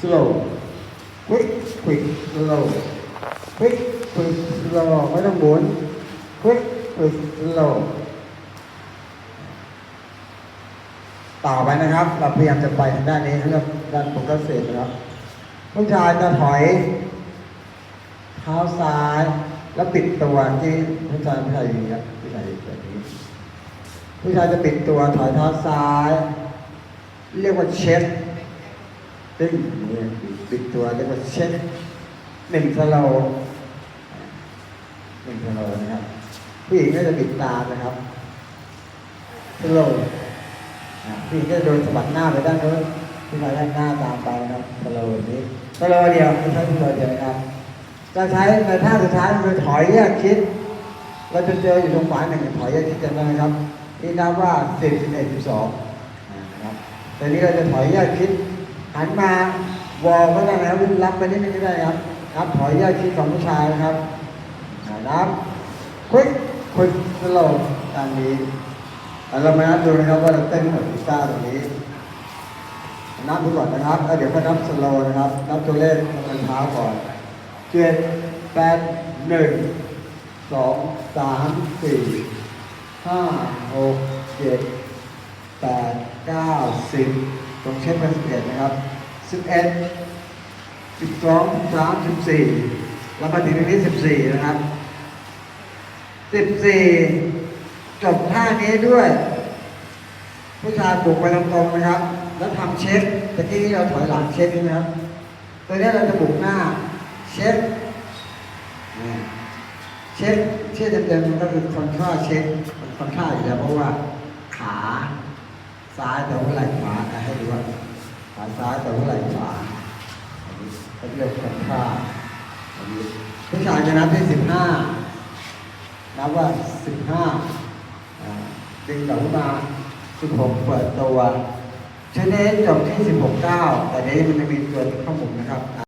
slow quick quick slow quick quick slow ไม่ต้องหมุน quick quick slow ต่อไปนะครับ เราพยายามจะไปทางด้านนี้เรื่องด้านโฟกัสเซตนะครับผู้ชายจะถอย เท้าซ้าย แล้วปิดตัวที่ผู้ชายผู้ชายอย่างนี้ผู้ชายแบบนี้ผู้ชายจะปิดตัวถอยเท้าซ้าย เรียกว่าเช็ด ตึ้งเนี่ยปิดตัวเรียกว่าเช็ดหนึ่งสโลหนึ่งสโลนะครับผู้หญิงก็จะปิดตานะครับสโลว์อ่าผู้หญิงก็จะโดนสะบัดหน้าไปด้านโน้นผู้ชายด้านหน้าตามไปนะครับสโลแบบนี้สโลเดียวไม่ใช่สโลเดียวนะครับจะใช้ในท่าสุดท้ายคือถอยแยกคิด เราจะเจออยู่ตรงขวาหนึ่งถอยแยกคิดจำได้ไหมครับนี่นับว่าสิบสิบเอ็ดสิบสองนะครับแต่นี้เราจะถอยแยกคิด หันมาวอลก็ได้นะครับวิ่งรับไปนิดนึงก็ได้ครับนับถอยแยกคิดของผู้ชายนะครับอ่านับควิกควิกสโลว์ตามนี้เรามานับดูนะครับว่าเราเต้นหมือนพิซซ่าตรงนี้นับดูก่อนนะครับแล้วเดี๋ยวค่อยนับสโลว์นะครับนับตัวเลขบนเท้าก่อนเจ็ดแปดหนึ่งสองสามสี่ห้าหกเจ็ดแปดเก้าสิบ ตรงเช็คเป็นสิบเอ็ดนะครับสิบเอ็ดสิบสองสิบสามสิบสี่แล้วมาถึงตรงนี้สิบสี่นะครับสิบสี่จบท่านี้ด้วย ผู้ชายปลุกไปตรงๆนะครับ แล้วทำเช็คตะกี้เราถอยหลังเช็คใช่ไหมครับตัวนี้เราจะบุกหน้า เช็คเช็คเช็คเต็มๆมันก็คือคอนทราเช็คมันคอนทราอยู่แล้วเพราะว่าขาซ้ายแต่หัวไหล่ขวาอะให้ดูว่าขา ซ้ายแต่หัวไหล่ขวาอันนี้เขาเรียกคอนทราอันนี้ผู้ชายจะนับที่สิบห้านับว่าสิบห้าดึงกลับมาสิบหกเปิดตัวชนะจบที่สิบหกเก้าแต่เดี๋ยวมันจะมีตัวข้อมูลนะครับ